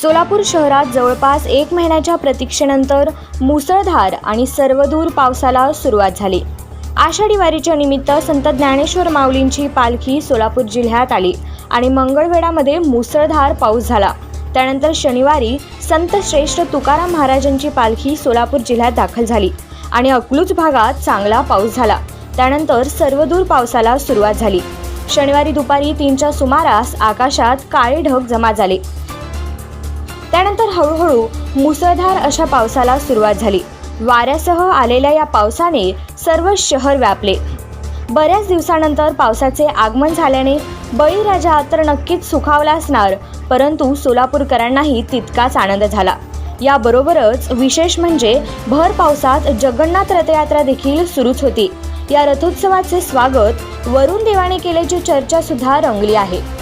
सोलापूर शहरात जवळपास एक महिन्याच्या प्रतीक्षेनंतर मुसळधार आणि सर्वदूर पावसाला सुरुवात झाली. आषाढी वारीच्या निमित्त संत ज्ञानेश्वर माऊलींची पालखी सोलापूर जिल्ह्यात आली आणि मंगळवेढामध्ये मुसळधार पाऊस झाला. त्यानंतर शनिवारी संत श्रेष्ठ तुकाराम महाराजांची पालखी सोलापूर जिल्ह्यात दाखल झाली आणि अकलूज भागात चांगला पाऊस झाला. त्यानंतर सर्वदूर पावसाला सुरुवात झाली. शनिवारी दुपारी तीनच्या सुमारास आकाशात काळे ढग जमा झाले. त्यानंतर हळूहळू मुसळधार अशा पावसाला सुरुवात झाली. वाऱ्यासह आलेल्या या पावसाने सर्व शहर व्यापले. बऱ्याच दिवसानंतर पावसाचे आगमन झाल्याने बळीराजा तर नक्कीच सुखावला असणार परंतु सोलापूरकरांनाही तितकाच आनंद झाला. याबरोबरच विशेष म्हणजे भर पावसात जगन्नाथ रथयात्रा देखील सुरूच होती. या रथोत्सवाचे स्वागत वरुण देवाने केल्याची चर्चासुद्धा रंगली आहे.